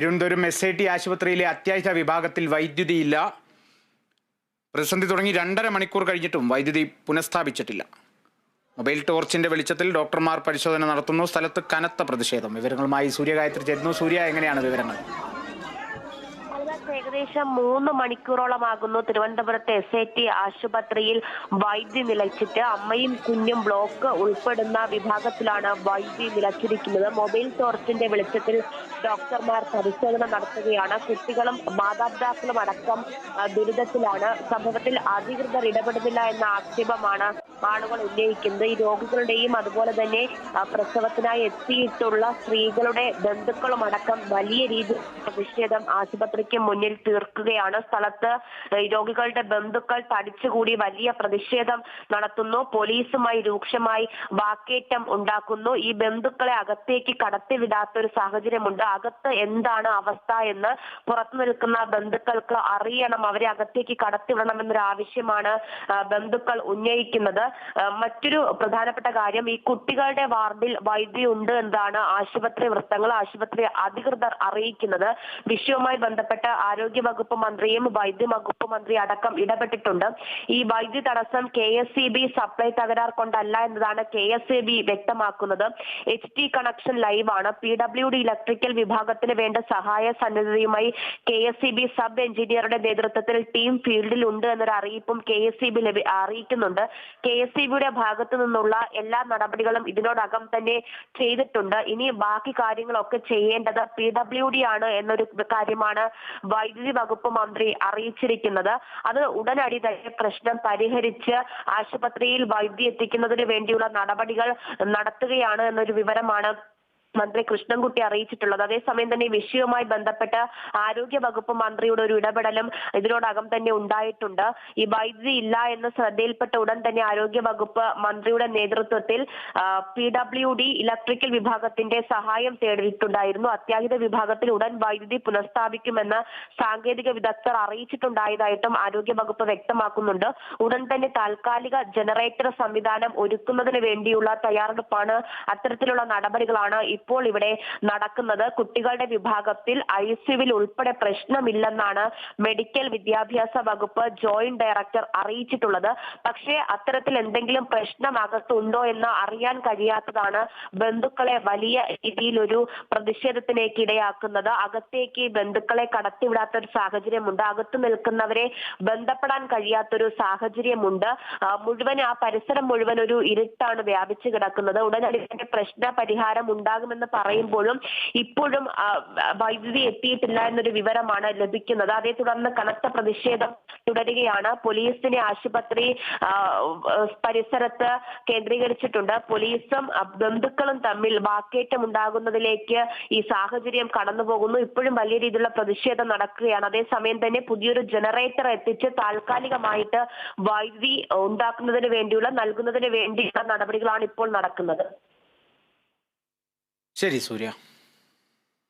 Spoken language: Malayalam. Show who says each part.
Speaker 1: തിരുവനന്തപുരം എസ് ഐ ടി ആശുപത്രിയിലെ അത്യാഹിത വിഭാഗത്തിൽ വൈദ്യുതിയില്ല. പ്രതിസന്ധി തുടങ്ങി രണ്ടര മണിക്കൂർ കഴിഞ്ഞിട്ടും വൈദ്യുതി പുനഃസ്ഥാപിച്ചിട്ടില്ല. മൊബൈൽ ടോർച്ചിന്റെ വെളിച്ചത്തിൽ ഡോക്ടർമാർ പരിശോധന നടത്തുന്നു. സ്ഥലത്ത് കനത്ത പ്രതിഷേധം. വിവരങ്ങളുമായി സൂര്യഗായത്രി ചേരുന്നു. സൂര്യ എങ്ങനെയാണ് വിവരങ്ങൾ?
Speaker 2: ഏകദേശം മൂന്ന് മണിക്കൂറോളമാകുന്നു. തിരുവനന്തപുരത്തെ എസ് ഐ ടി ആശുപത്രിയിൽ വൈദ്യുതി നിലച്ചിട്ട് അമ്മയും കുഞ്ഞും ബ്ലോക്ക് ഉൾപ്പെടുന്ന വിഭാഗത്തിലാണ് വൈദ്യുതി നിലച്ചിരിക്കുന്നത്. മൊബൈൽ ടോർച്ചിന്റെ വെളിച്ചത്തിൽ ഡോക്ടർമാർ പരിശോധന നടത്തുകയാണ്. കുട്ടികളും മാതാപിതാക്കളും അടക്കം ദുരിതത്തിലാണ്. സംഭവത്തിൽ അധികൃതർ ഇടപെടുന്നില്ല എന്ന ആക്ഷേപമാണ് ആളുകൾ ഉന്നയിക്കുന്നത്. ഈ രോഗികളുടെയും അതുപോലെ തന്നെ പ്രസവത്തിനായി എത്തിയിട്ടുള്ള സ്ത്രീകളുടെ ബന്ധുക്കളും അടക്കം വലിയ രീതിയിൽ പ്രതിഷേധം ആശുപത്രിക്ക് മുന്നിൽ തീർക്കുകയാണ്. സ്ഥലത്ത് രോഗികളുടെ ബന്ധുക്കൾ തടിച്ചുകൂടി വലിയ പ്രതിഷേധം നടത്തുന്നു. പോലീസുമായി രൂക്ഷമായി വാക്കേറ്റം ഉണ്ടാക്കുന്നു. ഈ ബന്ധുക്കളെ അകത്തേക്ക് കടത്തിവിടാത്ത ഒരു സാഹചര്യമുണ്ട്. അകത്ത് എന്താണ് അവസ്ഥ എന്ന് പുറത്തു നിൽക്കുന്ന ബന്ധുക്കൾക്ക് അറിയണം. അവരെ അകത്തേക്ക് കടത്തിവിടണമെന്നൊരു ആവശ്യമാണ് ബന്ധുക്കൾ ഉന്നയിക്കുന്നത്. മറ്റൊരു പ്രധാനപ്പെട്ട കാര്യം ഈ കുട്ടികളുടെ വാർഡിൽ വൈദ്യുതി ഉണ്ട് എന്നതാണ് ആശുപത്രി വൃത്തങ്ങൾ ആശുപത്രി അധികൃതർ അറിയിക്കുന്നത്. വിഷയവുമായി ബന്ധപ്പെട്ട് ആരോഗ്യ വകുപ്പ് മന്ത്രിയും വൈദ്യ വകുപ്പ് മന്ത്രി അടക്കം ഇടപെട്ടിട്ടുണ്ട്. ഈ വൈദ്യുതി തടസ്സം K S C B supply തകരാർ കൊണ്ടല്ല എന്നതാണ് കെ എസ് ഇ ബി വ്യക്തമാക്കുന്നത്. എച്ച് ടി കണക്ഷൻ ലൈവാണ് പി ഡബ്ല്യു ഡി ഇലക്ട്രിക്കൽ വിഭാഗത്തിന് വേണ്ട സഹായ സന്നദ്ധതയുമായി K S E B sub എഞ്ചിനീയറുടെ നേതൃത്വത്തിൽ ടീം ഫീൽഡിൽ ഉണ്ട് എന്നൊരു അറിയിപ്പും കെ എസ് ഇ ബി അറിയിക്കുന്നുണ്ട്. കെ എസ് ഇ ബിയുടെ ഭാഗത്തു നിന്നുള്ള എല്ലാ നടപടികളും ഇതിനോടകം തന്നെ ചെയ്തിട്ടുണ്ട്. ഇനി ബാക്കി കാര്യങ്ങളൊക്കെ ചെയ്യേണ്ടത് പി ഡബ്ല്യു ഡി ആണ് എന്നൊരു കാര്യമാണ് വൈദ്യുതി വകുപ്പ് മന്ത്രി അറിയിച്ചിരിക്കുന്നത്. അത് ഉടനടി തന്നെ പ്രശ്നം പരിഹരിച്ച് ആശുപത്രിയിൽ വൈദ്യുതി എത്തിക്കുന്നതിന് വേണ്ടിയുള്ള നടപടികൾ നടത്തുകയാണ് എന്നൊരു വിവരമാണ് മന്ത്രി കൃഷ്ണൻകുട്ടി അറിയിച്ചിട്ടുള്ളത്. അതേസമയം തന്നെ ഈ വിഷയവുമായി ബന്ധപ്പെട്ട് ആരോഗ്യ വകുപ്പ് മന്ത്രിയുടെ ഒരു ഇടപെടലും ഇതിനോടകം തന്നെ ഉണ്ടായിട്ടുണ്ട്. ഈ വൈദ്യുതി ഇല്ല എന്ന് ശ്രദ്ധയിൽപ്പെട്ട ഉടൻ തന്നെ ആരോഗ്യ വകുപ്പ് മന്ത്രിയുടെ നേതൃത്വത്തിൽ പി ഡബ്ല്യു ഡി ഇലക്ട്രിക്കൽ വിഭാഗത്തിന്റെ സഹായം തേടിയിട്ടുണ്ടായിരുന്നു. അത്യാഹിത വിഭാഗത്തിൽ ഉടൻ വൈദ്യുതി പുനഃസ്ഥാപിക്കുമെന്ന് സാങ്കേതിക വിദഗ്ധർ അറിയിച്ചിട്ടുണ്ടായതായിട്ടും ആരോഗ്യ വകുപ്പ് വ്യക്തമാക്കുന്നുണ്ട്. ഉടൻ തന്നെ താൽക്കാലിക ജനറേറ്റർ സംവിധാനം ഒരുക്കുന്നതിന് വേണ്ടിയുള്ള തയ്യാറെടുപ്പാണ് അത്തരത്തിലുള്ള നടപടികളാണ് ഇപ്പോൾ ഇവിടെ നടക്കുന്നത് കുട്ടികളുടെ വിഭാഗത്തിൽ ഐ സിയുവിൽ ഉൾപ്പെടെ പ്രശ്നമില്ലെന്നാണ് മെഡിക്കൽ വിദ്യാഭ്യാസ വകുപ്പ് ജോയിന്റ് ഡയറക്ടർ അറിയിച്ചിട്ടുള്ളത്. പക്ഷേ അത്തരത്തിൽ എന്തെങ്കിലും പ്രശ്നം അകത്തുണ്ടോ എന്ന് അറിയാൻ കഴിയാത്തതാണ് ബന്ധുക്കളെ വലിയ രീതിയിൽ ഒരു പ്രതിഷേധത്തിലേക്ക് ഇടയാക്കുന്നത്. അകത്തേക്ക് ബന്ധുക്കളെ കടത്തിവിടാത്ത ഒരു സാഹചര്യമുണ്ട്. അകത്തു നിൽക്കുന്നവരെ ബന്ധപ്പെടാൻ കഴിയാത്തൊരു സാഹചര്യമുണ്ട്. മുഴുവൻ ആ പരിസരം മുഴുവൻ ഒരു ഇരുട്ടാണ് വ്യാപിച്ചു കിടക്കുന്നത്. ഉടനടി പ്രശ്ന പരിഹാരം ഉണ്ടാകുമെന്ന് പറയുമ്പോഴും ഇപ്പോഴും വൈദ്യുതി എത്തിയിട്ടില്ല എന്നൊരു വിവരമാണ് ലഭിക്കുന്നത്. അതേ തുടർന്ന് കനത്ത പ്രതിഷേധം തുടരുകയാണ്. പോലീസിനെ ആശുപത്രി പരിസരത്ത് കേന്ദ്രീകരിച്ചിട്ടുണ്ട്. പോലീസും ബന്ധുക്കളും തമ്മിൽ വാക്കേറ്റം ഉണ്ടാകുന്നതിലേക്ക് ഈ സാഹചര്യം കടന്നു പോകുന്നു ഇപ്പോഴും വലിയ രീതിയിലുള്ള പ്രതിഷേധം നടക്കുകയാണ്. അതേസമയം തന്നെ പുതിയൊരു ജനറേറ്റർ എത്തിച്ച് താൽക്കാലികമായിട്ട് വൈദ്യുതി ഉണ്ടാക്കുന്നതിന് വേണ്ടിയുള്ള നൽകുന്നതിന് വേണ്ടിയുള്ള നടപടികളാണ് ഇപ്പോൾ നടക്കുന്നത്.
Speaker 1: ശരി സൂര്യ.